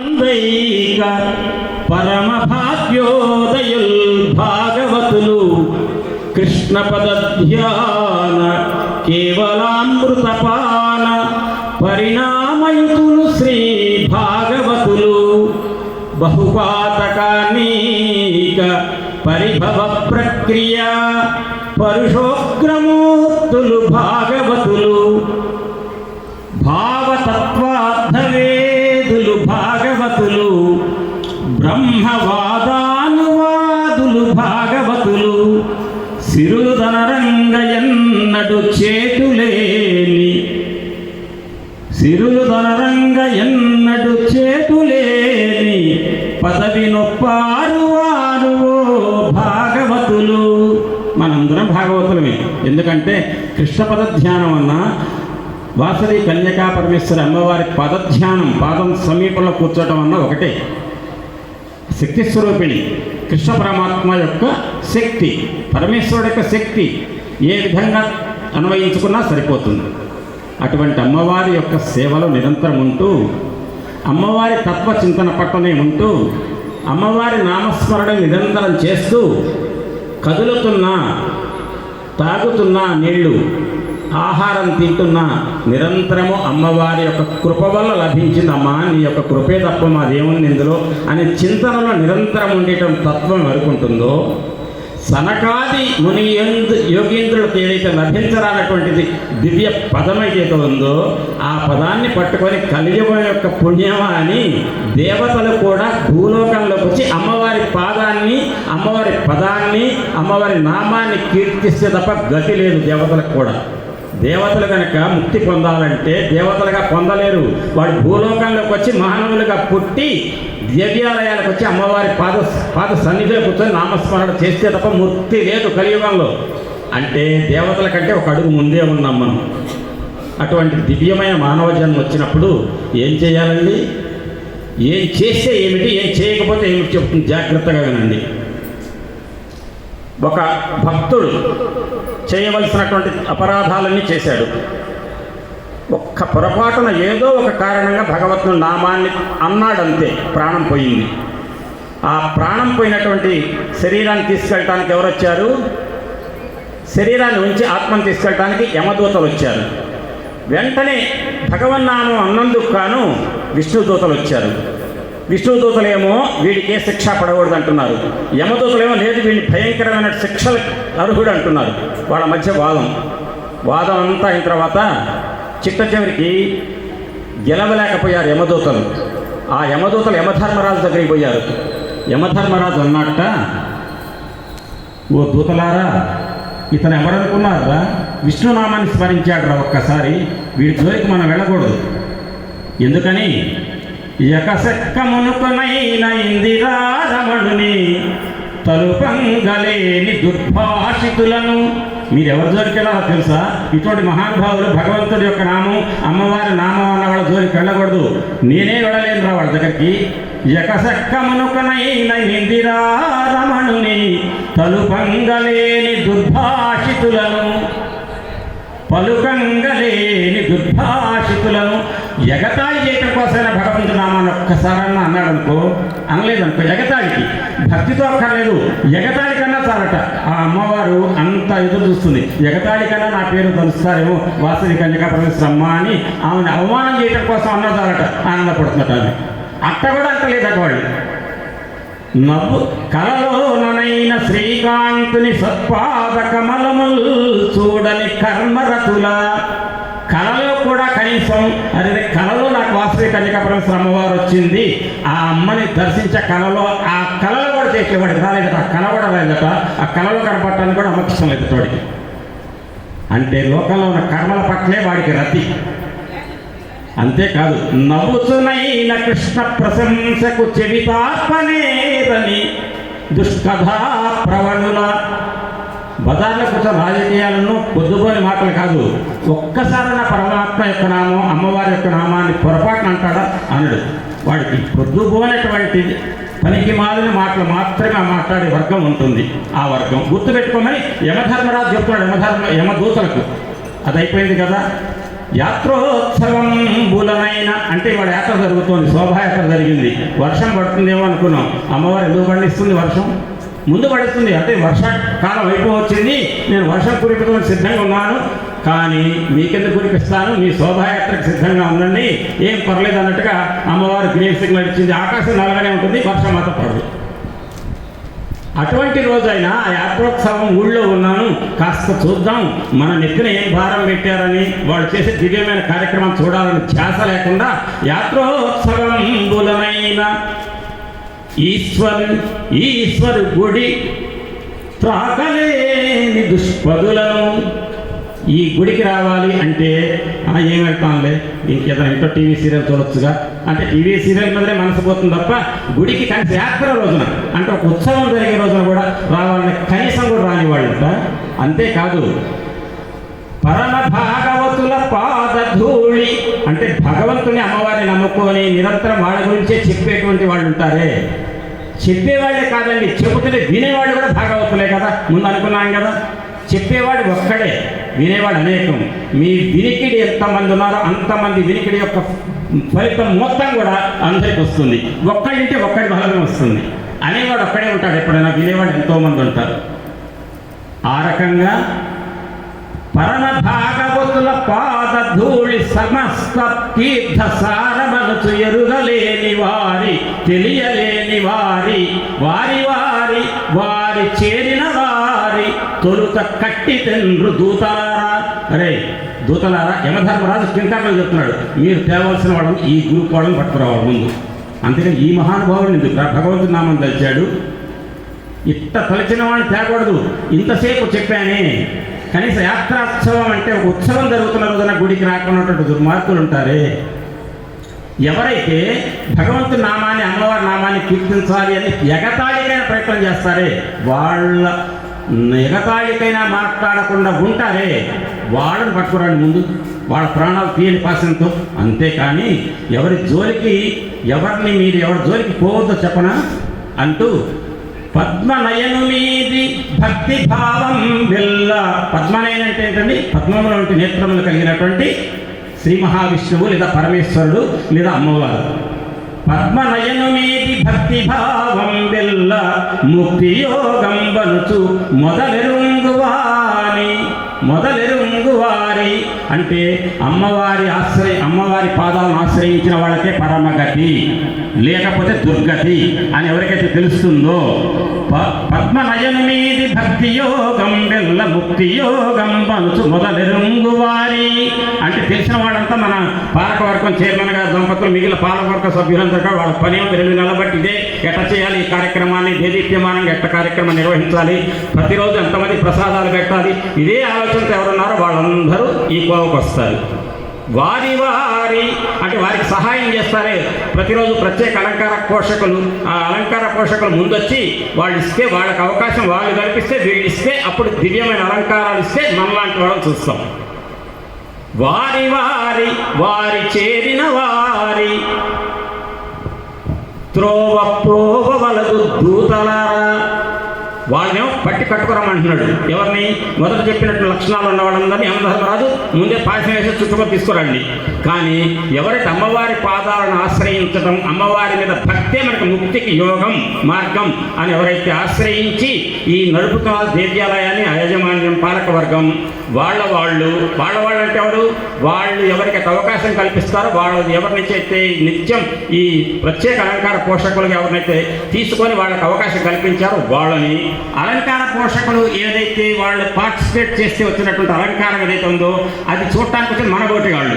దైక పరమ భాగ్యోదయుల్ భాగవతులు. కృష్ణ పదధ్యాన కేవలామృతపాన పరిణామయుతులు శ్రీ భాగవతులు. బహుపాతకానీక పరిభవ ప్రక్రియ పరుషోగ్రమూర్తులు భాగవతులు. భావతత్వార్థవేదులు పదవి వారు భాగవతులు. మనందరం భాగవతులమే. ఎందుకంటే కృష్ణ పద ధ్యానం అన్న వాసరి కన్యకా పరమేశ్వరి అమ్మవారి పదధ్యానం పాదం సమీపంలో కూర్చోటం అన్న ఒకటే. శక్తి స్వరూపిణి కృష్ణ పరమాత్మ యొక్క శక్తి పరమేశ్వరుడు యొక్క శక్తి ఏ విధంగా అన్వయించుకున్నా సరిపోతుంది. అటువంటి అమ్మవారి యొక్క సేవలో నిరంతరం ఉంటూ అమ్మవారి తత్వ చింతన పట్టనే ఉంటూ అమ్మవారి నామస్మరణ నిరంతరం చేస్తూ కదులుతున్న తాగుతున్న నీళ్ళు ఆహారం తింటున్న నిరంతరము అమ్మవారి యొక్క కృప వల్ల లభించిందమ్మా. నీ యొక్క కృపే తప్ప మాదేముంది ఇందులో అనే చింతనలో నిరంతరం ఉండేటం తత్వం అనుకుంటుందో సనకాది ముని ఎందు యోగీంద్రులకు ఏదైతే లభించరానటువంటిది దివ్య పదం ఏదైతే ఉందో ఆ పదాన్ని పట్టుకొని కలియుగం యొక్క పుణ్యమా అని దేవతలు కూడా భూలోకంలోకి వచ్చి అమ్మవారి పాదాన్ని అమ్మవారి పదాన్ని అమ్మవారి నామాన్ని కీర్తిస్తే తప్ప గతి లేదు దేవతలకు కూడా. దేవతలు కనుక ముక్తి పొందాలంటే దేవతలుగా పొందలేరు. వాడు భూలోకంలోకి వచ్చి మానవులుగా పుట్టి దివ్యాలయాలకు వచ్చి అమ్మవారి పాద పాద సన్నిధిలో కూర్చొని నామస్మరణ చేస్తే తప్ప ముక్తి లేదు కలియుగంలో. అంటే దేవతల కంటే ఒక అడుగు ముందే ఉన్నాం మనం. అటువంటి దివ్యమైన మానవ జన్మ వచ్చినప్పుడు ఏం చేయాలండి? ఏం చేస్తే ఏమిటి? ఏం చేయకపోతే ఏమిటి చెప్తుంది? జాగ్రత్తగా వినండి. ఒక భక్తుడు చేయవలసినటువంటి అపరాధాలన్నీ చేశాడు. ఒక్క పొరపాటున ఏదో ఒక కారణంగా భగవత్ను నామాన్ని అన్నాడంతే ప్రాణం పోయింది. ఆ ప్రాణం పోయినటువంటి శరీరాన్ని తీసుకెళ్ళటానికి ఎవరు వచ్చారు శరీరాన్ని ఉంచి ఆత్మను తీసుకెళ్ళటానికి యమదూతలు వచ్చారు. వెంటనే భగవన్నామం అన్నందుకు గాను విష్ణుదూతలు వచ్చారు. విష్ణుదూతలేమో వీడికే శిక్ష పడకూడదు అంటున్నారు యమదూతలేమో లేదు వీడిని భయంకరమైన శిక్షలు అర్హుడు అంటున్నారు వాళ్ళ మధ్య వాదం. వాదం అంతా అయిన తర్వాత చిట్ట చివరికి గెలవలేకపోయారు యమదూతలు. ఆ యమదూతలు యమధర్మరాజు దగ్గరికి పోయారు. యమధర్మరాజు అన్నట్ట ఓ దూతలారా ఇతను ఎవరనుకున్నారా? విష్ణునామాన్ని స్మరించాడు రా ఒక్కసారి. వీడి జోలికి మనం వెళ్ళకూడదు. ఎందుకని? యకసెక్కమునుకొనైన ఇందిరా తలుపంగలేని దుర్భాషితులను. మీరెవరి జోలికి వెళ్ళాలో తెలుసా? ఇటువంటి మహానుభావులు భగవంతుడి యొక్క నామం అమ్మవారి నామం అన్న వాళ్ళ జోలికి వెళ్ళకూడదు. నేనే వెళ్ళలేను రా వాళ్ళ దగ్గరికి. యకసెక్కమునుకనైన ఇందిరారమణుని తలుపంగలేని దుర్భాషితులను. పలుకంగలేని దుర్భాషితులను. ఎగతాయి చేయటం కోసమైనా భగవంతుడు నామాన్ని ఒక్కసారన్నా అన్నాడు అనుకో అనలేదనుకో ఎగతాళికి. భక్తితో అక్కర్లేదు. ఎగతాళి కన్నా చాలట. ఆ అమ్మవారు అంత ఎదురు చూస్తుంది. ఎగతాళి కన్నా నా పేరు తలుస్తారేమో. వాసవి కన్యకా పరమేశ్వరమ్మ అని ఆమెను అవమానం చేయటం కోసం అన్న చాలట. ఆనందపడుతుందట అది అట్ట కూడా అంత లేదట వాళ్ళు. నవ్వు కలలోననైన శ్రీకాంతుని సత్పాద కమలముల్ చూడని కర్మరతుల కళలో కూడా కనీసం అదే కళలో నాకు వాసవి కన్యకా అమ్మవారు వచ్చింది. ఆ అమ్మని దర్శించే కళలో ఆ కళలో కూడా చేసేవాడికి రాలేదట ఆ కళ కూడా రాలేదట ఆ కళలో కనపడటానికి కూడా అమ్మకి ఇష్టం లేదు తోడికి. అంటే లోకంలో ఉన్న కర్మల పట్లే వాడికి రతి. అంతేకాదు నవ్వుచునైన కృష్ణ ప్రశంసకు చెవితాత్మనేదని దుష్కథా ప్రవణుల బజార్లో కూర్చొని రాజకీయాలను పొద్దుపోని మాటలు కాదు. ఒక్కసారైనా పరమాత్మ యొక్క నామం అమ్మవారి యొక్క నామాన్ని పొరపాటున అంటాడా? అనడు. వాడికి పొద్దుపోనటువంటి పనికి మాలిన మాటలు మాత్రమే మాట్లాడే వర్గం ఉంటుంది. ఆ వర్గం గుర్తుపెట్టుకోమని యమధర్మరాజు చెప్తున్నాడు యమధర్మ యమదూతలకు. అది అయిపోయింది కదా. యాత్రోత్సవం బులనైన అంటే ఇవాళ యాత్ర జరుగుతోంది శోభాయాత్ర జరిగింది. వర్షం పడుతుందేమో అనుకున్నాం. అమ్మవారు ఎందుకు పండిస్తుంది వర్షం? ముందు పడుతుంది. అంటే వర్షాకాలం అయిపోవచ్చింది నేను వర్షం కురిపించడానికి సిద్ధంగా ఉన్నాను. కానీ మీకెందుకు కురిపిస్తాను? మీ శోభాయాత్రకు సిద్ధంగా ఉండండి. ఏం పర్లేదు అన్నట్టుగా అమ్మవారు గ్రీన్ సిగ్నల్ ఇచ్చింది. ఆకాశం నల్లగానే ఉంటుంది. వర్షం మాత్రం పడదు. అటువంటి రోజైనా ఆ యాత్రోత్సవం ఊళ్ళో ఉన్నాను. కాస్త చూద్దాం. మన నెత్తిన ఏం భారం పెట్టారని వాళ్ళు చేసే దివ్యమైన కార్యక్రమం చూడాలని ధ్యాస లేకుండా యాత్రోత్సవం బులమైన ఈశ్వరు ఈశ్వరు గుడి త్రాకలేని దుష్పదులను ఈ గుడికి రావాలి అంటే ఏం వెళ్తాంలే? ఇంకేదైనా ఇంట్లో టీవీ సీరియల్ చూడొచ్చుగా? అంటే టీవీ సీరియల్ మీదనే మనసు పోతుంది తప్ప గుడికి కానీ యాత్ర రోజున అంటే ఒక ఉత్సవం జరిగే రోజున కూడా రావాలని కనీసం కూడా రాని వాళ్ళంట అంతేకాదు పరమ భాగవతుల పాదధూళి అంటే భగవంతుని అమ్మవారిని నమ్ముకొని నిరంతరం వాళ్ళ గురించే చెప్పేటువంటి వాళ్ళు ఉంటారే చెప్పేవాళ్ళే కాదండి చెబుతుంటే వినేవాళ్ళు కూడా భాగవతులే కదా? ముందు అనుకున్నాం కదా? చెప్పేవాడు ఒక్కడే వినేవాడు అనేకం. మీ వినికిడి ఎంతమంది ఉన్నారో అంతమంది వినికిడి యొక్క ఫలితం మొత్తం కూడా అందరికి వస్తుంది. ఒక్కడింటే ఒక్కడి బలమే వస్తుంది. అనేవాడు ఒక్కడే ఉంటాడు ఎప్పుడైనా వినేవాడు ఎంతోమంది ఉంటారు. ఆ రకంగా పరమ భాగవతుల పాద ధూళి సమస్త తీర్థ సారమను ఎరుగలేని తెలియలేని వారి వారి వారి వారి చేరిన వారి తొలుత కట్టి తెండ్రు దూతలారా. అరే దూతలారా యమధర్మరాజు కింకర్లు చెప్తున్నాడు మీరు తేవలసిన వాళ్ళని ఈ గ్రూప్ వాళ్ళని పట్టుకురావాలి ముందు. అందుకని ఈ మహానుభావుడు ఎందుకు భగవంతుడు నామం తెలిచాడు ఇట్ట తలచిన వాడిని తేకూడదు. ఇంతసేపు చెప్పానే కనీస యాత్రోత్సవం అంటే ఒక ఉత్సవం జరుగుతున్న రోజున గుడికి రాకుండా దుర్మార్గులు ఉంటారే. ఎవరైతే భగవంతుని నామాన్ని అమ్మవారి నామాన్ని కీర్తించాలి అని ఎగతాళికైన ప్రయత్నం చేస్తారే వాళ్ళ ఎగతాళికైనా మాట్లాడకుండా ఉంటారే వాళ్ళని పట్టుకురండి ముందు. వాళ్ళ ప్రాణాలు తీయని పాసంతో అంతేకాని ఎవరి జోలికి ఎవరిని మీరు ఎవరి జోలికి పోవద్దో చెప్పనా? అంటూ పద్మనయను మీది భక్తి భావం వెళ్ళ పద్మనయన అంటే ఏంటండి? పద్మములు వంటి నేత్రములు కలిగినటువంటి శ్రీ మహావిష్ణువు లేదా పరమేశ్వరుడు లేదా అమ్మవారు. పద్మనయనమేది భక్తి భావం వెళ్ళ ముక్తి యోగం బనుచు మొదలెరుంగువాని. మొదలెరుంగువారి అంటే అమ్మవారి ఆశ్రయ అమ్మవారి పాదాలను ఆశ్రయించిన వాళ్ళకే పరమగతి లేకపోతే దుర్గతి అని ఎవరికైతే తెలుస్తుందో ప- మీది భక్తి యోగం వెళ్ళ ముక్తి యోగం పనుచు మొదలెరుంగువారి అంటే తెలిసిన వాళ్ళంతా మన పాలకవర్గం చైర్మన్ గారు దంపతులు మిగిలిన పాలకవర్గ సభ్యులంతా కూడా వాళ్ళ పని రెండు నెలల బట్టి ఇదే ఎట్ట చేయాలి? ఈ కార్యక్రమాన్ని దేదీప్యమానంగా ఎట్ట కార్యక్రమం నిర్వహించాలి? ప్రతిరోజు ఎంతమంది ప్రసాదాలు పెట్టాలి? ఇదే ఆలోచనతో ఎవరున్నారో వాళ్ళందరూ ఈ కోవకు వస్తారు. వారి వారి అంటే వారికి సహాయం చేస్తారే. ప్రతిరోజు ప్రత్యేక అలంకార పోషకులు ఆ అలంకార పోషకులు ముందొచ్చి వాళ్ళు ఇస్తే వాళ్ళకి అవకాశం వాళ్ళు కల్పిస్తే వీళ్ళు ఇస్తే అప్పుడు దివ్యమైన అలంకారాలు ఇస్తే మనలాంటి వాళ్ళని చూస్తాం. వారి వారి వారి చేరిన వారి త్రోవ ప్రోవ వలదు కట్టుకురమ్మంటున్నాడు. ఎవరిని? మొదట చెప్పినట్టు లక్షణాలు ఉన్న వాళ్ళందరినీ యమధర్మరాజు ముందే పాయసం వేసి చుట్టుకొని తీసుకురండి. కానీ ఎవరైతే అమ్మవారి పాదాలను ఆశ్రయించడం అమ్మవారి మీద భక్తే మనకు ముక్తికి యోగం మార్గం అని ఎవరైతే ఆశ్రయించి ఈ నడుపుతున్న దేవ్యాలయాన్ని ఆ యాజమాన్యం పాలక వర్గం వాళ్ళ వాళ్ళు వాళ్ళ వాళ్ళు అంటే ఎవరు? వాళ్ళు ఎవరికైతే అవకాశం కల్పిస్తారో వాళ్ళు ఎవరినైతే నిత్యం ఈ ప్రత్యేక అలంకార పోషకులుగా ఎవరినైతే తీసుకొని వాళ్ళకి అవకాశం కల్పించారో వాళ్ళని అలంకార పోషకులు ఏదైతే వాళ్ళు పార్టిసిపేట్ చేస్తే వచ్చినటువంటి అలంకారం ఏదైతే ఉందో అది చూడటానికి వచ్చిన మనబోటి వాళ్ళు.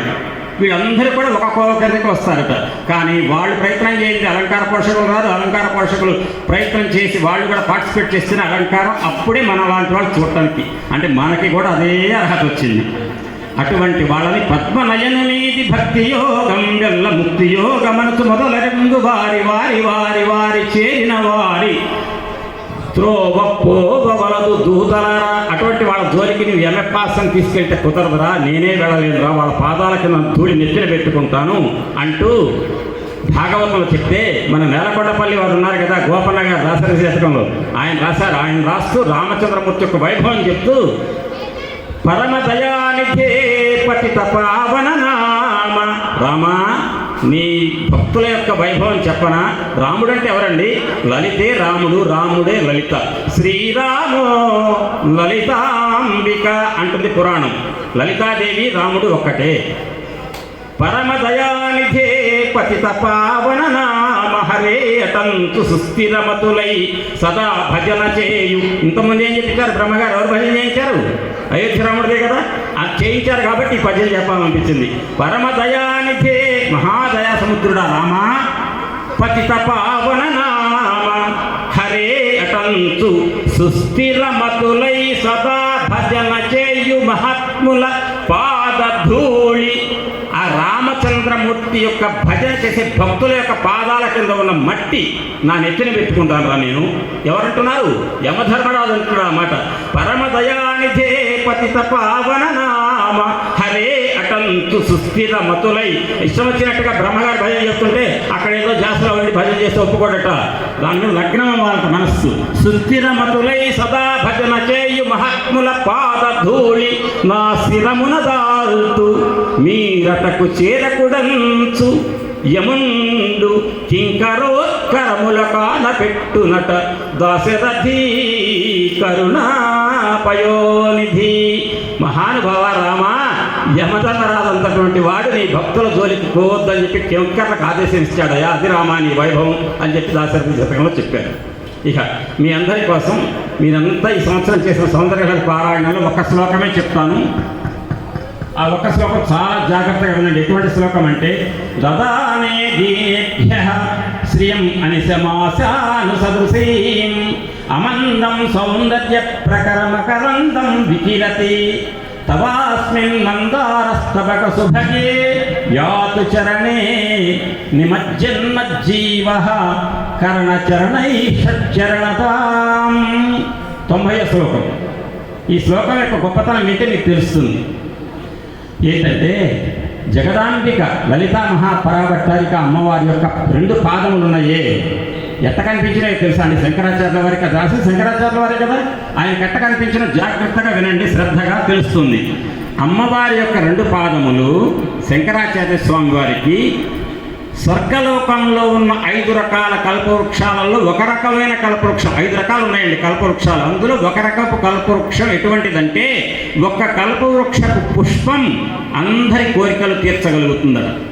వీళ్ళందరూ కూడా ఒక కిందకి వస్తారట. కానీ వాళ్ళు ప్రయత్నం చేయండి అలంకార పోషకులు రాదు అలంకార పోషకులు ప్రయత్నం చేసి వాళ్ళు కూడా పార్టిసిపేట్ చేసిన అలంకారం అప్పుడే మన లాంటి వాళ్ళు చూడటానికి. అంటే మనకి కూడా అదే అర్హత వచ్చింది. అటువంటి వాళ్ళని పద్మనయనమేది భక్తి యోగం వెళ్ళ ముక్తి యోగమనసు మొదలెందు వారి వారి వారి వారి చేరిన వారి. త్రోవ పోవలదు వలదు అటువంటి వాళ్ళ జోలికి నువ్వు ఎమ్మెపాసం తీసుకెళ్తే కుదరదురా? నేనే వెళ్ళలేదురా వాళ్ళ పాదాల కింద ధూళి నెత్తిన పెట్టుకుంటాను అంటూ భాగవతంలో చెప్తే మన నేలకొండపల్లి వారు ఉన్నారు కదా గోపన్న గారు రాశారు శతకంలో. ఆయన రాశారు. ఆయన రాస్తూ రామచంద్రమూర్తి యొక్క వైభవం చెప్తూ పరమ దయానిధే పతిత పావన నామ. రామా నీ భక్తుల యొక్క వైభవం చెప్పనా? రాముడు అంటే ఎవరండి? లలితే రాముడు రాముడే లలిత. శ్రీరామో లలితాంబిక అంటుంది పురాణం. లలితాదేవి రాముడు ఒక్కటే. పరమదయానిధే పతిత పావన నామహరే అటంతు సుస్థిరమతులై సదా భజన చేయు. ఇంతమంది ఏం చెప్పించారు బ్రహ్మగారు? ఎవరు భజన చేయించారు? అయోధ్య రాముడిదే కదా? అది చేయించారు కాబట్టి ఈ భజన చెప్పాలనిపించింది. పరమదయానిధే మహాదయా సముద్రుడా రామా పతిత పావన నామ హరే అటంతు సుస్థిరమతులై సదా భజన చేయు మహాత్ముల పాదధూళి. ఆ రామచంద్రమూర్తి యొక్క భజన చేసే భక్తుల యొక్క పాదాల కింద ఉన్న మట్టి నా నెత్తిన పెట్టుకుంటాను రా నేను. ఎవరంటున్నారు? యమధర్మరాజు అంటున్నాడు అన్నమాట పరమదయానిధే పతిత పావన నామ హరే సుస్థిర మతులై ఇష్టం వచ్చినట్టుగా బ్రహ్మగారు భజన చేస్తుంటే అక్కడ ఏదో జాసులో ఉండి భజన చేస్తే ఒప్పుకోడట. దాని లగ్నం అవ్వాలంట మనస్సు. సుస్థిర మతులై సదా భజన చేయు మహాత్ముల పాద ధూళి నా శిరమున దాల్తు మీరటకు చేరకుడంచు యముండు కింకరోత్కరముల కాన పెట్టునట. దాశరథి కరుణాపయోనిధి. మహానుభవ రామా యమధర్మరాజంతటువంటి వాడు నీ భక్తుల జోలికి పోవద్దని చెప్పి కింకర్లకు ఆదేశించాడయా? అది రామా నీ వైభవం అని చెప్పి దాశరథి శతకంలో చెప్పారు. ఇక మీ అందరి కోసం మీరంతా ఈ సంవత్సరం చేసిన సౌందర్య పారాయణంలో ఒక శ్లోకమే చెప్తాను. ఆ ఒక్క శ్లోకం చాలా జాగ్రత్తగా వినండి. ఎటువంటి శ్లోకం అంటే దదానే దీభ్య శ్రియం అని సమాసాను సదృశీం. అమందం సౌందర్య ప్రకరమకరందం వికిరతి. తవాస్మిన్ సుభగే యాతు చరణే నిమజ్జన్మజ్జీవ కర్ణచరణై షట్చరణతాం తొంభై శ్లోకం. ఈ శ్లోకం యొక్క గొప్పతనం ఏంటో మీకు తెలుస్తుంది. ఏంటంటే జగదాంబిక లలితా మహాపరాభట్టారిక అమ్మవారి యొక్క రెండు పాదములు ఉన్నాయే ఎట్ట కనిపించినాయి తెలుసా అండి? శంకరాచార్యుల వారికి అది రాసి శంకరాచార్యుల వారే కదా? ఆయన ఎట్ట కనిపించిన జాగ్రత్తగా వినండి శ్రద్ధగా తెలుస్తుంది. అమ్మవారి యొక్క రెండు పాదములు శంకరాచార్య స్వామి వారికి. స్వర్గలోకంలో ఉన్న ఐదు రకాల కల్పవృక్షాలలో ఒక రకమైన కల్పవృక్షం ఐదు రకాలు ఉన్నాయండి కల్పవృక్షాలు. అందులో ఒక రకపు కల్పవృక్షం ఎటువంటిదంటే ఒక్క కల్పవృక్షపు పుష్పం అందరి కోరికలు తీర్చగలుగుతుందట.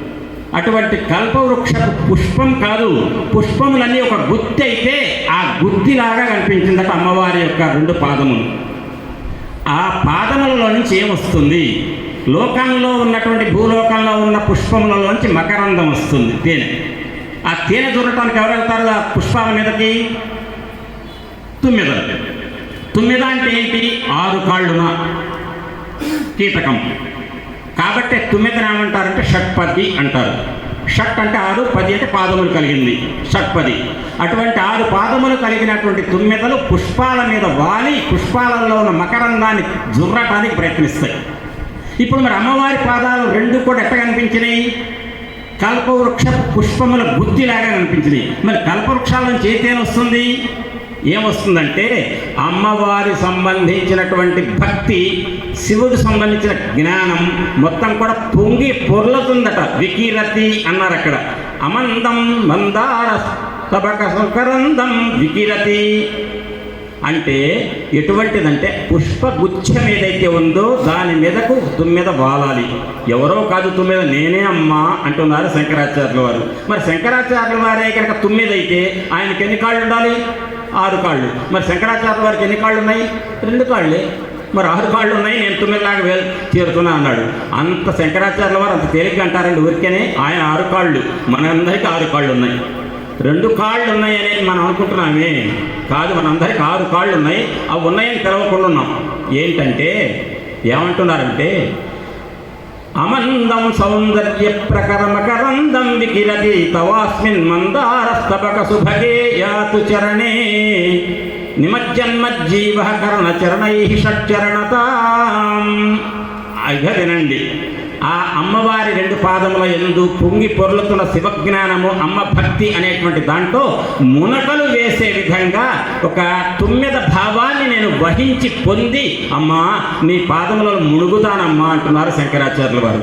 అటువంటి కల్పవృక్ష పుష్పం కాదు పుష్పములన్నీ ఒక గుత్తి అయితే ఆ గుత్తిలాగా కనిపించిందట అమ్మవారి యొక్క రెండు పాదములు. ఆ పాదములలో నుంచి ఏమొస్తుంది? లోకంలో ఉన్నటువంటి భూలోకంలో ఉన్న పుష్పములలోంచి మకరందం వస్తుంది తేనె. ఆ తేనె చూడటానికి ఎవరు వెళ్తారు? ఆ పుష్పాల మీదకి? తుమ్మిద తుమ్మిద అంటే ఏంటి? ఆరు కాళ్ళున కీటకం. కాబట్టి తుమ్మెదను ఏమంటారంటే షట్పది అంటారు. షట్ అంటే ఆరు పది అంటే పాదములు కలిగింది. షట్పది. అటువంటి ఆరు పాదములు కలిగినటువంటి తుమ్మెదలు పుష్పాల మీద వాలి పుష్పాలలో ఉన్న మకరందాన్ని జుర్రటానికి ప్రయత్నిస్తాయి. ఇప్పుడు మరి అమ్మవారి పాదాలు రెండు కూడా ఎట్ట కనిపించినాయి? కల్పవృక్ష పుష్పముల బుద్ధిలాగా కనిపించినాయి. మరి కల్పవృక్షాల నుంచి ఏతేనొస్తుంది వస్తుంది? ఏమొస్తుందంటే అమ్మవారి సంబంధించినటువంటి భక్తి శివుడు సంబంధించిన జ్ఞానం మొత్తం కూడా పొంగి పొర్లుతుందట. వికిరతి అన్నారు అక్కడ. అమందం మందార సబక సుకరందం వికిరతి. అంటే ఎటువంటిదంటే పుష్పగుచ్ఛం ఏదైతే ఉందో దాని మీదకు తుమ్మెద వాలాలి. ఎవరో కాదు తుమ్మెద నేనే అమ్మా అంటున్నారు శంకరాచార్యుల వారు. మరి శంకరాచార్యుల వారే కనుక తుమ్మెదైతే ఆయనకి ఎన్ని కాళ్ళు ఉండాలి ఆరు కాళ్ళు. మరి శంకరాచార్య వారికి ఎన్ని కాళ్ళు ఉన్నాయి రెండు కాళ్ళే. మరి ఆరు కాళ్ళు ఉన్నాయి నేను తొమ్మిదిలాగా వేలు తీరుతున్నా అన్నాడు. అంత శంకరాచార్యుల వారు అంత తేలిగ్గా అంటారండి ఊరికేనే. ఆయన ఆరు కాళ్ళు. మనందరికీ ఆరు కాళ్ళు ఉన్నాయి రెండు కాళ్ళు ఉన్నాయి అనేది మనం అనుకుంటున్నామే. కాదు మనందరికి ఆరు కాళ్ళు ఉన్నాయి అవి ఉన్నాయని తెలవకుండా ఉన్నాం. ఏంటంటే ఏమంటున్నారంటే అమందం సౌందర్య ప్రకరమకరందం వికిరతి తవాస్మిన్ మందారస్తబక సుభగే యాతు చరణే. నిమజ్జన్మజ్జీవ కర్ణ చరణై షట్చరణతాం ఇక వినండి. ఆ అమ్మవారి రెండు పాదముల ఎందు పొంగి పొర్లుతున్న శివజ్ఞానము అమ్మ భక్తి అనేటువంటి దాంట్లో మునకలు వేసే విధంగా ఒక తుమ్మెద భావాన్ని నేను వహించి పొంది అమ్మా నీ పాదములలో మునుగుతానమ్మా అంటున్నారు శంకరాచార్యుల వారు.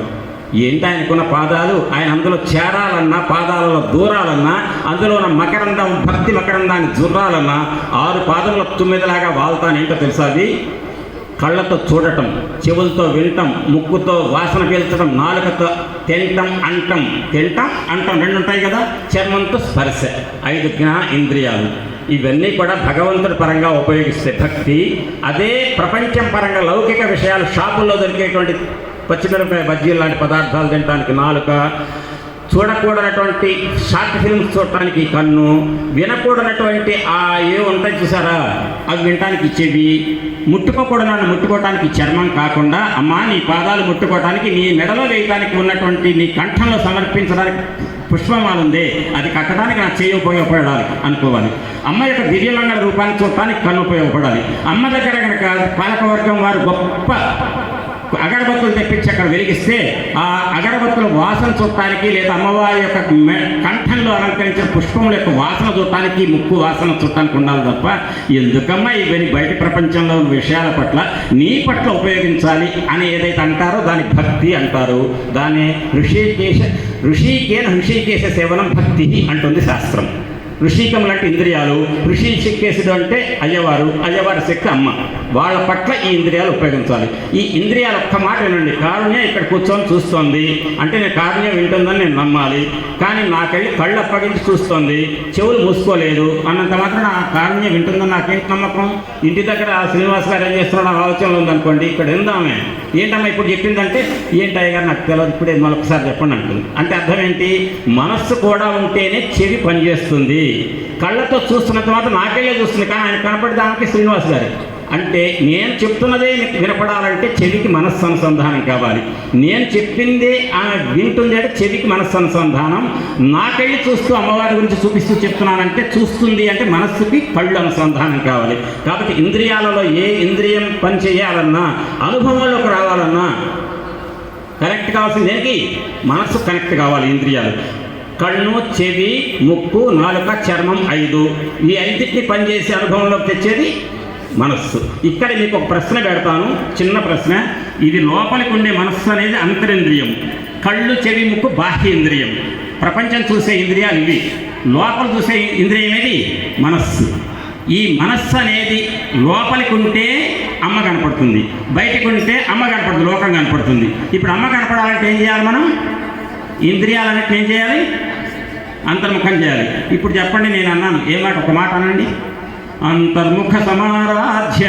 ఏంటి ఆయనకున్న పాదాలు? ఆయన అందులో చేరాలన్నా పాదాలలో దూరాలన్నా అందులో ఉన్న మకరందం భక్తి మకరందాన్ని జుర్రాలన్నా ఆరు పాదముల తుమ్మిదిలాగా వాళ్తానేంటో తెలుసా అది? కళ్ళతో చూడటం చెవులతో వినటం ముక్కుతో వాసన పీల్చడం నాలుకతో తినటం అంటం. తింటం అంటం రెండు ఉంటాయి కదా? చర్మంతో స్పర్శ. ఐదు జ్ఞాన ఇంద్రియాలు. ఇవన్నీ కూడా భగవంతుడి పరంగా ఉపయోగిస్తే భక్తి అదే ప్రపంచం పరంగా లౌకిక విషయాలు షాపుల్లో దొరికేటువంటి పచ్చిమిరపకాయ బజ్జీలు లాంటి పదార్థాలు తినడానికి నాలుక చూడకూడనటువంటి షార్ట్ ఫిల్మ్స్ చూడటానికి కన్ను వినకూడనటువంటి ఆ ఏ ఉంటాయి చూసారా? అవి వినటానికి చెవి ముట్టుకోకూడనని ముట్టుకోవటానికి చర్మం కాకుండా అమ్మా నీ పాదాలు ముట్టుకోవటానికి నీ మెడలో వేయటానికి ఉన్నటువంటి నీ కంఠంలో సమర్పించడానికి పుష్పమాల ఉంది అది కట్టడానికి నా చేయి ఉపయోగపడాలి అనుకోవాలి. అమ్మ యొక్క దివ్యమంగళ రూపాన్ని చూడటానికి కన్ను ఉపయోగపడాలి. అమ్మ దగ్గర కనుక పాలకవర్గం వారు గొప్ప అగరబత్తులు తెప్పించి అక్కడ వెలిగిస్తే ఆ అగరబత్తుల వాసన చూడటానికి లేదా అమ్మవారి యొక్క కంఠంలో అలంకరించిన పుష్పముల యొక్క వాసన చూడటానికి ముక్కు వాసన చూడటానికి ఉండాలి తప్ప ఎందుకమ్మా ఇవన్నీ బయట ప్రపంచంలో ఉన్న విషయాల పట్ల నీ పట్ల ఉపయోగించాలి అని ఏదైతే అంటారో దాని భక్తి అంటారు. దాన్ని ఋషికేశ ఋషికేన ఋషికేశ సేవనం భక్తి అంటుంది శాస్త్రం. ఋషికం లాంటి ఇంద్రియాలు ఋషి చిక్కేసుడు అంటే అయ్యవారు అయ్యవారి శక్తి అమ్మ. వాళ్ళ పట్ల ఈ ఇంద్రియాలు ఉపయోగించాలి. ఈ ఇంద్రియాలు ఒక్క మాట వినండి. కారుణ్యం ఇక్కడ కూర్చొని చూస్తోంది. అంటే నేను కారుణ్యం వింటుందని నేను నమ్మాలి. కానీ నాకెళ్ళి కళ్ళు అప్పగించి చూస్తోంది. చెవులు మూసుకోలేదు. అన్నంత మాత్రం ఆ కారుణ్యం వింటుందని నాకేంటి నమ్మకం? ఇంటి దగ్గర శ్రీనివాస్ గారు ఏం చేస్తున్నాడు ఆలోచనలో ఉందనుకోండి. ఇక్కడ ఉందామే ఏంటమ్మా ఇప్పుడు చెప్పిందంటే? ఏంటి అయ్యగారు నాకు తెలియదు ఇప్పుడే మరొకసారి చెప్పండి అంటుంది. అంటే అర్థం ఏంటి? మనస్సు కూడా ఉంటేనే చెవి పనిచేస్తుంది. కళ్ళతో చూస్తున్న తర్వాత నాకెళ్ళే చూస్తుంది. కానీ ఆయన కనపడి దానికి శ్రీనివాస్ గారు. అంటే నేను చెప్తున్నదే వినపడాలంటే చెవికి మనస్సు అనుసంధానం కావాలి. నేను చెప్పిందే ఆమె వింటుంది అంటే చెవికి మనస్సు అనుసంధానం నాకెళ్ళి చూస్తూ అమ్మవారి గురించి చూపిస్తూ చెప్తున్నానంటే చూస్తుంది అంటే మనస్సుకి కళ్ళు అనుసంధానం కావాలి. కాబట్టి ఇంద్రియాలలో ఏ ఇంద్రియం పని చేయాలన్నా అనుభవంలోకి రావాలన్నా కనెక్ట్ కావాల్సింది ఏంటి మనస్సు కనెక్ట్ కావాలి ఇంద్రియాలు. కళ్ళు చెవి ముక్కు నాలుక చర్మం ఐదు. ఈ ఐదింటిని పనిచేసే అనుభవంలోకి తెచ్చేది మనస్సు. ఇక్కడ మీకు ఒక ప్రశ్న పెడతాను. చిన్న ప్రశ్న. ఇది లోపలికి ఉండే మనస్సు అనేది అంతరింద్రియం. కళ్ళు చెవి ముక్కు బాహ్య ఇంద్రియం ప్రపంచం చూసే ఇంద్రియాలు ఇవి. లోపల చూసే ఇంద్రియం ఏది? మనస్సు. ఈ మనస్సు అనేది లోపలికి ఉంటే అమ్మ కనపడుతుంది. బయటకు ఉంటే అమ్మ కనపడుతుంది. లోకం కనపడుతుంది. ఇప్పుడు అమ్మ కనపడాలంటే ఏం చేయాలి మనం? ఇంద్రియాలన్నిటి ఏం చేయాలి? అంతర్ముఖం చేయాలి. ఇప్పుడు చెప్పండి నేను అన్నాను. ఏ మాట? ఒక మాట అనండి. అంతర్ముఖ సమారాధ్య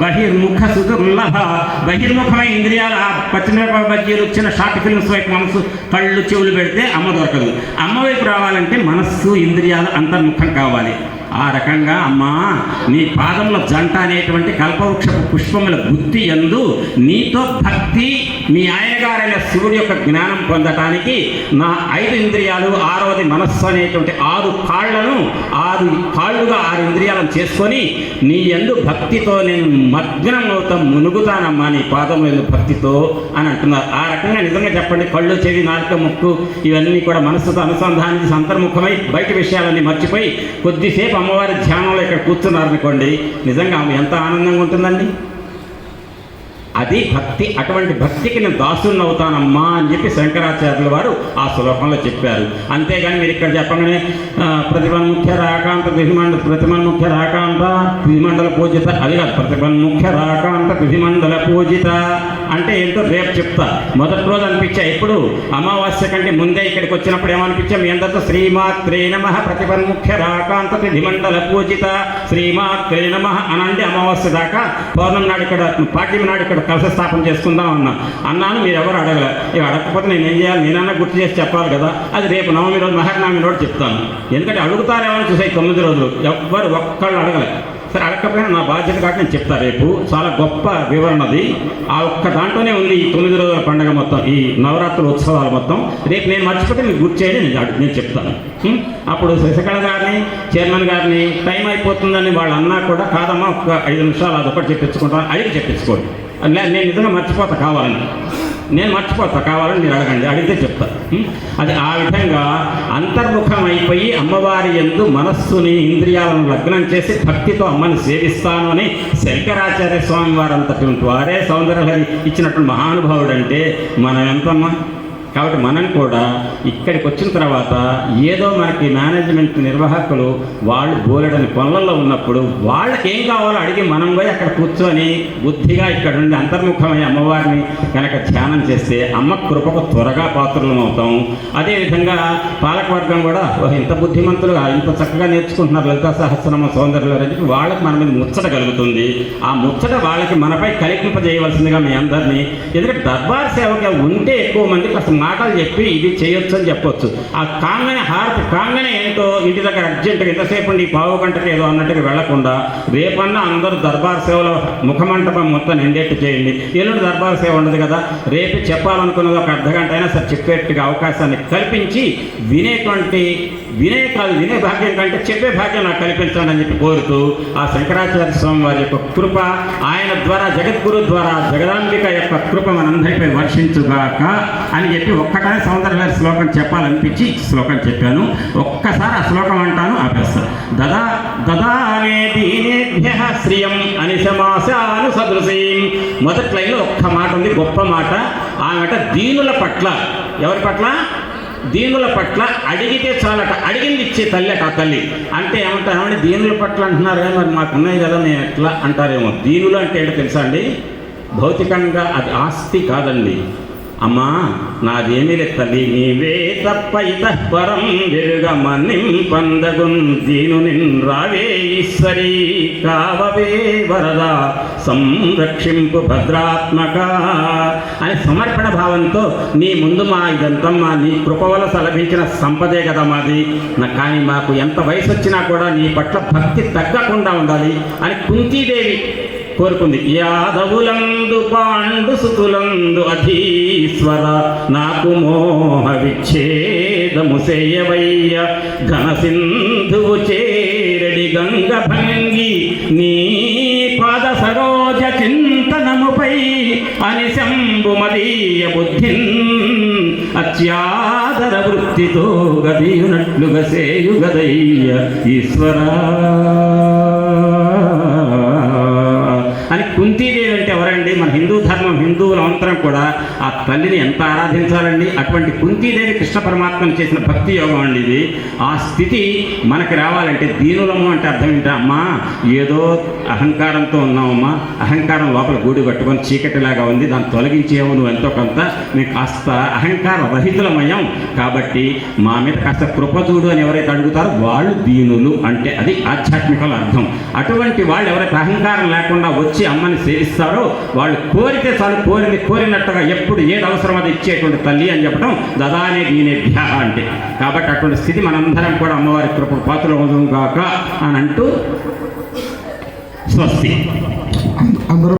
బహిర్ముఖ సుదుర్లభ బహిర్ముఖమైన ఇంద్రియాలు ఆ పచ్చిమిరపకాయ బజ్జీలు వచ్చిన షార్ట్ ఫిల్మ్స్ వైపు మనసు కళ్ళు చెవులు పెడితే అమ్మ దొరకదు. అమ్మ వైపు రావాలంటే మనస్సు ఇంద్రియాలు అంతర్ముఖం కావాలి. ఆ రకంగా అమ్మా నీ పాదంలో జంట అనేటువంటి కల్పవృక్షపు పుష్పముల గుత్తి ఎందు నీతో భక్తి మీ ఆయనగారైన శివుడి యొక్క జ్ఞానం పొందటానికి నా ఐదు ఇంద్రియాలు ఆరవది మనస్సు అనేటువంటి ఆరు కాళ్ళను ఆరు కాళ్ళుగా ఆరు ఇంద్రియాలను చేసుకొని నీ ఎందు భక్తితో నేను మగ్నం అవుతా మునుగుతానమ్మా నీ పాదం ఎందు భక్తితో అని అంటున్నారు. ఆ రకంగా నిజంగా చెప్పండి. కళ్ళు చెవి నాలుక ముక్కు ఇవన్నీ కూడా మనస్సుతో అనుసంధానించి అంతర్ముఖమై బయట విషయాలన్నీ మర్చిపోయి కొద్దిసేపు అమ్మవారి ధ్యానంలో ఇక్కడ కూర్చున్నారనుకోండి నిజంగా ఆమె ఎంత ఆనందంగా ఉంటుందండి? అది భక్తి అటువంటి భక్తికి నేను దాసుని అవుతానమ్మా అని చెప్పి శంకరాచార్యుల వారు ఆ శ్లోకంలో చెప్పారు. అంతేగాని మీరు ఇక్కడ చెప్పగానే ఆ, ప్రతిమన్ముఖ్య రాకాంత త్రిమండ ప్రతిమన్ముఖ్య రాకాంత త్రిమండల పూజిత అది కాదు ప్రతిమన్ముఖ్య రాకాంత త్రిమండల పూజిత. అంటే ఏంటో రేపు చెప్తా. మొదటి రోజు అనిపించా ఇప్పుడు అమావాస్య కంటే ముందే ఇక్కడికి వచ్చినప్పుడు ఏమనిపించా? మీ అందరితో శ్రీమాత్రే నమ ప్రతిపన్ముఖ్య రాకాంత త్రిమండల పూజిత. శ్రీమాత్రే నమ అనండి అమావాస్య దాకా. పౌర్ణమి నాడు ఇక్కడ పాఠ్యం నాడు ఇక్కడ కలశ స్థాపన చేసుకుందాం అన్నా. అన్నాను మీరు ఎవరు అడగలే. ఇవి అడగకపోతే నేను ఏం చేయాలి? నేనన్నా గుర్తు చేసి చెప్పాలి కదా. అది రేపు నవమి రోజు మహర్నవమి రోజు చెప్తాను. ఎందుకంటే అడుగుతారేమో చూసాయి తొమ్మిది రోజులు. ఎవ్వరు ఒక్కళ్ళు అడగలే. సరే అడగకపోయినా నా బాధ్యత కాక నేను చెప్తా రేపు. చాలా గొప్ప వివరణది ఆ ఒక్క దాంట్లోనే ఉంది ఈ తొమ్మిది రోజుల పండుగ మొత్తం ఈ నవరాత్రుల ఉత్సవాలు మొత్తం. రేపు నేను మర్చిపోతే మీకు గుర్తు చేయండి నేను నేను చెప్తాను. అప్పుడు శశికళ గారిని చైర్మన్ గారిని టైం అయిపోతుందని వాళ్ళు అన్నా కూడా కాదమ్మా ఒక ఐదు నిమిషాలు అదొకటి చెప్పించుకుంటాను అడిగి చెప్పించుకోండి. నేను నిజంగా మర్చిపోతా కావాలని. నేను మర్చిపోతా కావాలని మీరు అడగండి అడిగితే చెప్తా. అది ఆ విధంగా అంతర్ముఖం అయిపోయి అమ్మవారి ఎందు మనస్సుని ఇంద్రియాలను లగ్నం చేసి భక్తితో అమ్మని సేవిస్తాను అని శంకరాచార్య స్వామి వారంతటి వారే సౌందర్యహరి ఇచ్చినటువంటి మహానుభావుడు అంటే మనం ఎంతమ్మా కాబట్టి మనం కూడా ఇక్కడికి వచ్చిన తర్వాత ఏదో మనకి మేనేజ్మెంట్ నిర్వాహకులు వాళ్ళు బోలెడని పనులలో ఉన్నప్పుడు వాళ్ళకి ఏం కావాలో అడిగి మనం పోయి అక్కడ కూర్చొని బుద్ధిగా ఇక్కడ నుండి అంతర్ముఖమై అమ్మవారిని కనుక ధ్యానం చేస్తే అమ్మ కృపకు త్వరగా పాత్రలం అవుతాం అదేవిధంగా పాలకవర్గం కూడా "ఓ, ఇంత బుద్ధిమంతులు ఇంత చక్కగా నేర్చుకుంటున్నారు లలితా సహస్రమ సౌందర్యలు అని చెప్పి వాళ్ళకి మన మీద ముచ్చట కలుగుతుంది. ఆ ముచ్చట వాళ్ళకి మనపై కలిగింపజేయవలసిందిగా మీ అందరినీ. ఎందుకంటే దర్బార్ సేవగా ఉంటే ఎక్కువ మంది కాస్త మాటలు చెప్పి ఇది చేయొచ్చు అని చెప్పొచ్చు. ఆ కాంగనే హారతి కాంగనే ఏంటో ఇంటి దగ్గర అర్జెంటుగా ఎంతసేపు ఉండి పావు గంటకి ఏదో అన్నట్టుగా వెళ్ళకుండా రేపన్నా అందరూ దర్బార్ సేవలో ముఖమంటపం మొత్తం నిండేట్టు చేయండి. ఎల్లుండి దర్బార్ సేవ ఉండదు కదా. రేపు చెప్పాలనుకున్నది ఒక అర్ధ గంట అయినా సరే చెప్పేట్టుగా అవకాశాన్ని కల్పించి వినేటువంటి వినే కాదు వినే భాగ్యం కంటే చెప్పే భాగ్యం నాకు కల్పించండి అని చెప్పి కోరుతూ ఆ శంకరాచార్య స్వామి వారి యొక్క కృప ఆయన ద్వారా జగద్గురు ద్వారా జగదాంబిక యొక్క కృప మనందరిపై వర్షించుగాక అని చెప్పి ఒక్కటే సౌందర్య శ్లోకం చెప్పాలనిపించి శ్లోకం చెప్పాను. ఒక్కసారి ఆ శ్లోకం అంటాను ఆపేస్తాను దదా దదానే దీనేభ్య శ్రియం అని సమాసాను సదృశీం మొదటి లైన్లో ఒక్క మాట ఉంది గొప్ప మాట. ఆమెట దీనుల పట్ల ఎవరి పట్ల? దీనుల పట్ల అడిగితే చాలట అడిగింది ఇచ్చే తల్లి అట ఆ తల్లి. అంటే ఏమంటారు దీనుల పట్ల అంటున్నారు అంటున్నారే మరి మాకు ఉన్నాయి కదా మేము ఎట్లా అంటారేమో. దీనులు అంటే ఏంటో తెలుసా అండి? భౌతికంగా అది ఆస్తి కాదండి. అమ్మా నాదేమి తల్లి నీవే తప్ప ఇతఃపరం విరుగమనిం పందగున్ దీనుని రావే ఈశ్వరి కావవే వరద సంరక్షింపు భద్రాత్మక అని సమర్పణ భావంతో నీ ముందు మా ఇదంతమ్మా నీ కృప వల్ల సలభించిన సంపదే కదా మాది. నా- కానీ మాకు ఎంత వయసు వచ్చినా కూడా నీ పట్ల భక్తి తగ్గకుండా ఉండాలి అని కుంతీదేవి కోరుకుంది. యాదవులం పాండు పాండు సుతులందు అధీశ్వర నాకు మోహ విచ్ఛేదము చేయవయ్య ఘన సింధువు చేరడి గంగ భంగి నీ పాద సరోజ చింతనముపై అని శంభు మదీయ బుద్ధిన్ అత్యాదర వృత్తితో గదియునట్లుగా సేయుగదయ్య ఈశ్వరా. కుంతీదేవి అంటే ఎవరండి? మన హిందూ ధర్మం హిందువుల అంతరం కూడా ఆ తల్లిని ఎంత ఆరాధించాలండి? అటువంటి కుంతీదేవి కృష్ణ పరమాత్మను చేసిన భక్తి యోగం అండి ఇది. ఆ స్థితి మనకి రావాలంటే దీనులము అంటే అర్థం ఏంటా? అమ్మా ఏదో అహంకారంతో ఉన్నావమ్మా. అహంకారం లోపల గూడు కట్టుకొని చీకటిలాగా ఉంది. దాన్ని తొలగించేమో నువ్వు ఎంతో కొంత. మేము కాస్త అహంకార రహితులమయ్యాం. కాబట్టి మా మీద కాస్త కృపచూడు అని ఎవరైతే అడుగుతారో వాళ్ళు దీనులు అంటే అది ఆధ్యాత్మికల అర్థం. అటువంటి వాళ్ళు ఎవరైతే అహంకారం లేకుండా వచ్చి అమ్మని సేవిస్తారో వాళ్ళు కోరితే చాలు కోరింది కోరినట్టుగా ఎప్పుడు ఏది అవసరం అది ఇచ్చేటువంటి తల్లి అని చెప్పడం దదానే దీనే భ్య అంటే. కాబట్టి అటువంటి స్థితి మనందరం కూడా అమ్మవారి కృప పాత్ర కాక అని అంటూ స్వస్తి. అందరూ